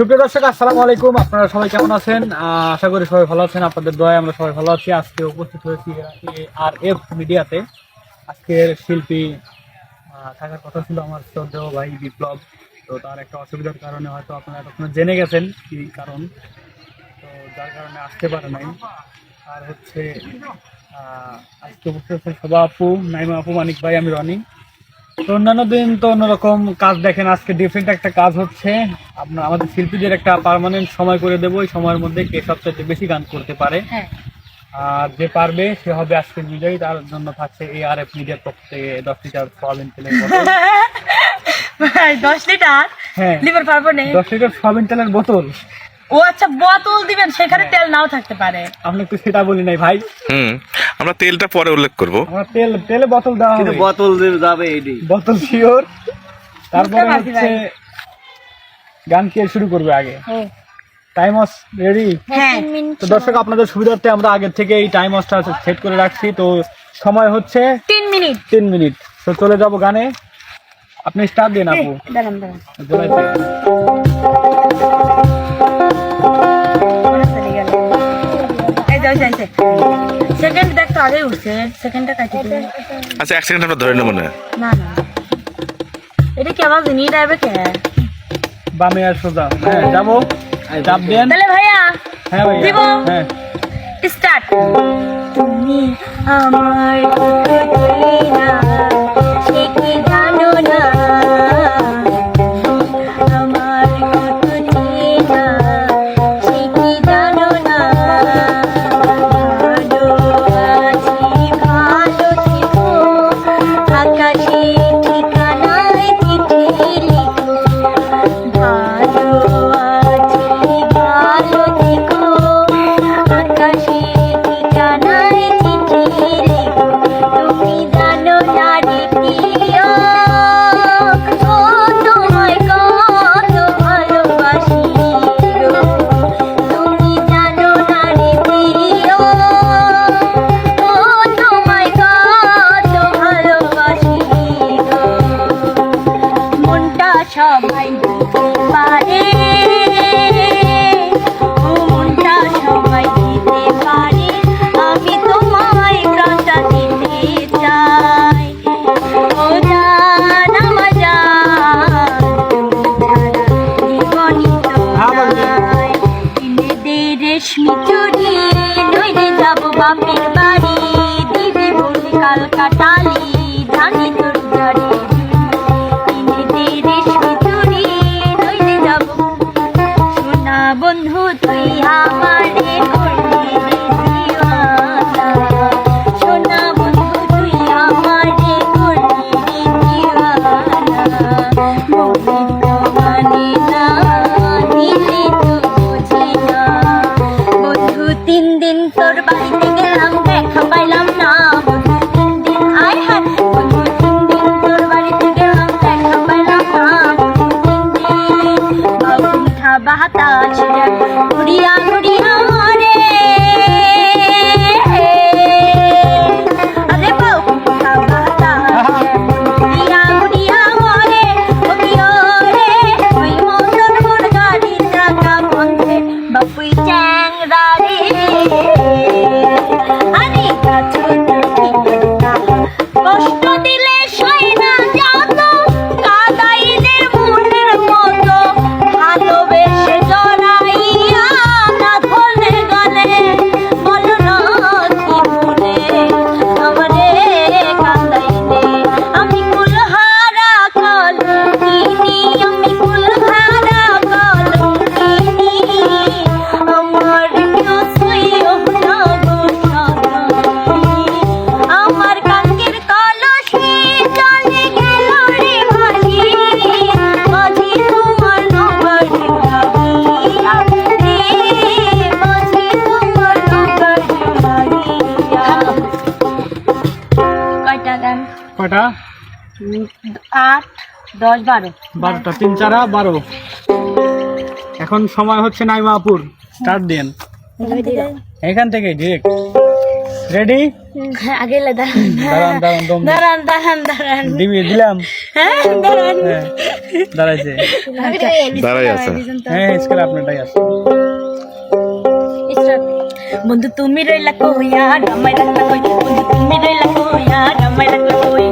সুপ্রিয় দর্শক, আসসালামু আলাইকুম। আপনারা সবাই কেমন আছেন? আশা করি সবাই ভালো আছেন। আপনাদের দয়া আমরা সবাই ভালো আছি। আজকে উপস্থিত হয়েছি আর এফ মিডিয়াতে। আজকের শিল্পী থাকার কথা ছিল আমার শ্রদ্ধেয় ভাই বিপ্লব। তো তার একটা অসুবিধার কারণে হয়তো আপনারা এতক্ষণ জেনে গেছেন কি কারণ। তো যার কারণে আসতে পারে নাই। আর হচ্ছে আজকে উপস্থিত হচ্ছেন শোভা আপু, নাইমা আপু, মানিক ভাই, আমি রনি। তো অন্যান্য দিন তো অন্যরকম কাজ দেখেন আজকে ডিফারেন্ট একটা কাজ হচ্ছে। আপনার আমাদের শিল্পীদের একটা পার্মানেন্ট সময় করে দেবো এই সময়ের মধ্যে কে সবচেয়ে বেশি গান করতে পারে। হ্যাঁ। আর যে পারবে সে হবে আজকে বিজয়ী তার জন্য থাকছে এ আর এফ মিডিয়ার পক্ষ থেকে দশ লিটার সয়াবিন তেলের বোতল। দশ লিটার? হ্যাঁ। লিভার পারব না। দশ লিটার সয়াবিন তেলের বোতল। ও আচ্ছা বোতল দিবেন সেখানে তেল নাও থাকতে পারে। আপনি একটু সেটা বলি নাই ভাই। হুম আমরা তেলটা পরে উল্লেখ করব। আমরা তেল তেলে বোতল দেওয়া কিন্তু হবে। বোতল দিয়ে যাবে এটি বোতল শিওর। তারপরে হচ্ছে গান কে শুরু করবে আগে। টাইম অস রেডি হ্যাঁ। তো দর্শক আপনাদের সুবিধার্থে আমরা আগে থেকে এই টাইম অসটা সেট করে রাখছি। তো সময় হচ্ছে তিন মিনিট। তিন মিনিট। তো চলে যাব গানে। আপনি স্টার্ট দিন আপু। দাঁড়ান দাঁড়ান। এই সেকেন্ড দেখ তো আগেই উঠছে সেকেন্ডটা কাটি আচ্ছা এক সেকেন্ড ধরে নেব না। না না। এটা কি আমার জিনিস যাবে কে? বামে আর সোজা। হ্যাঁ যাব? চাপ দেন। তাহলে ভাইয়া হ্যাঁ দিব? হ্যাঁ। স্টার্ট তুমি আমার রে। ওই মোটর মোর গাড়ি চাকা বন্ধে বাপুই চ্যাংরা রে। আট দশ বারো। বারোটা তিন চারা বারো। এখন সময় হচ্ছে নাইমা আপুর স্টার্ট দেন এখান থেকে ডিরেক্ট রেডি আগে দাঁড়ান। দাঁড়ান দাঁড়ান দাঁড়ান দাঁড়ান দিবি দিলাম। হ্যাঁ দাঁড়ান। হ্যাঁ দাঁড়াইছে। দাঁড়াই আছে। হ্যাঁ স্কেল আপনারটাই আছে। বন্ধু তুমি রইলা কইয়া রামাই রাখলা কই বন্ধু তুমি রইলা কইয়া রামাই রাখলা কই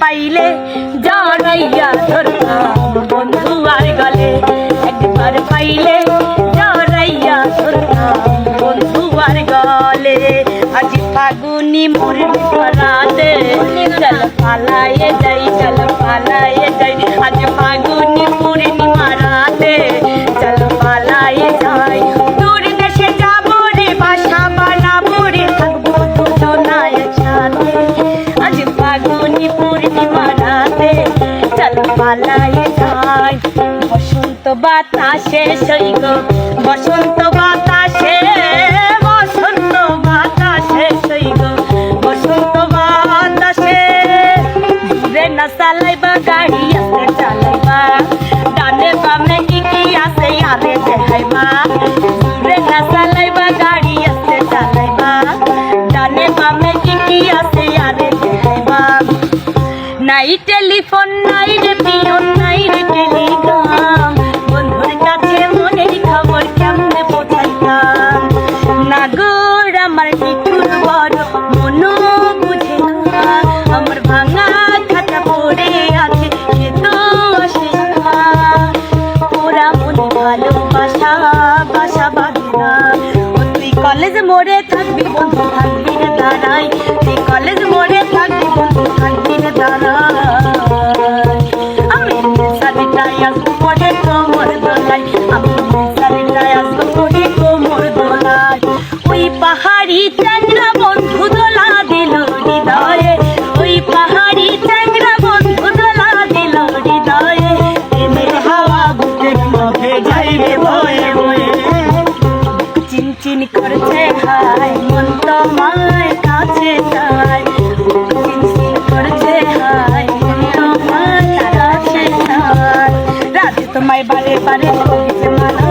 পাইলে জড়াইয়া ধরতাম বন্ধু আর গলে একবার পাইলে ফাগুনি মোর ধরাতে চল পালায়ে যাই, চল পালায়ে যাই। আজ ফাগুনি পূর্ণিমা রাতে। চল পালায়ে যাই। দূর দেশে যাব রে, বাসা বানাবো রে, থাকব দুজনায় একসাথে। আজ ফাগুনি পূর্ণিমা রাতে। চল পালায়ে যাই। বসন্ত বাতাসে সৈগ বসন্ত বাতাসে টেলিফোন নাই রে পিয়ন। হাই মন তোমার কাছে চিনচিন করছে, হাই, মন তোমার কাছে চাই। রাধে তোমায় বারে বারে মানা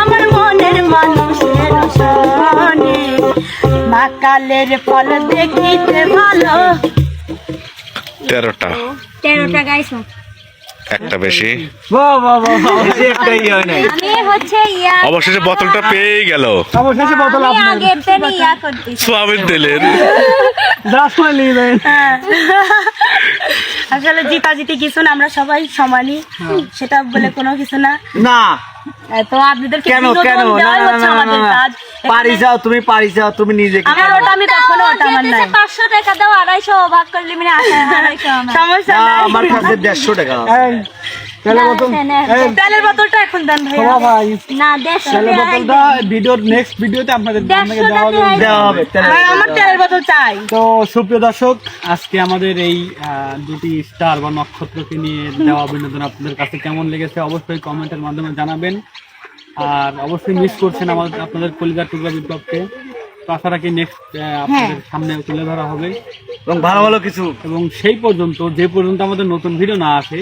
আমার মনের মানুষের সনে মা কালের ফল দেখিতে ভালো। তেরোটা। তেরোটা গাইছো একটা বেশি। হয় ইয়া অবশেষে বোতলটা পেয়েই গেল। অবশেষে বোতল ইয়া সোয়াবিন তেলের নিবেন আসলে জিতা জিতি কিছু না আমরা সবাই সমানই। সেটা বলে কোনো কিছু না। না। তো আপনাদের কেন কেন? না না না না, না, না। পারি যাও তুমি পারি যাও তুমি নিজে আমার ওটা আমি কখনো ওটা আমার নাই। পাঁচশো টাকা দাও আড়াইশো ভাগ করলে মানে আড়াইশো সমস্যা নাই। আমার কাছে দেড়শো টাকা আছে। তেলের বোতলটা এখন দেন ভাই না তেলের বোতলটা ভিডিওর নেক্সট ভিডিওতে আপনাদের দেওয়া হবে দেওয়া হবে তেলের আর আমার তেলের বোতল চাই। তো সুপ্রিয় দর্শক আজকে আমাদের এই আহ, দুটি স্টার বা নক্ষত্রকে নিয়ে দেওয়া বিনোদন আপনাদের কাছে কেমন লেগেছে অবশ্যই কমেন্টের মাধ্যমে জানাবেন। আর অবশ্যই মিস করছেন আমাদের আপনাদের কলিজার টুকরা বিপ্লবকে। তো আশা রাখি নেক্সট আপনাদের সামনে তুলে ধরা হবে। এবং ভালো ভালো কিছু। এবং সেই পর্যন্ত যে পর্যন্ত আমাদের নতুন ভিডিও না আসে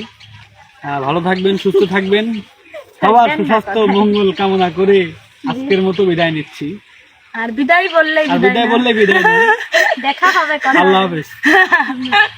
ভালো থাকবেন সুস্থ থাকবেন। সবার সুস্বাস্থ্য মঙ্গল কামনা করে আজকের মতো বিদায় নিচ্ছি। আর বিদায় বললেই বিদায় বললে বিদায় দেখা হবে। আল্লাহ হাফেজ।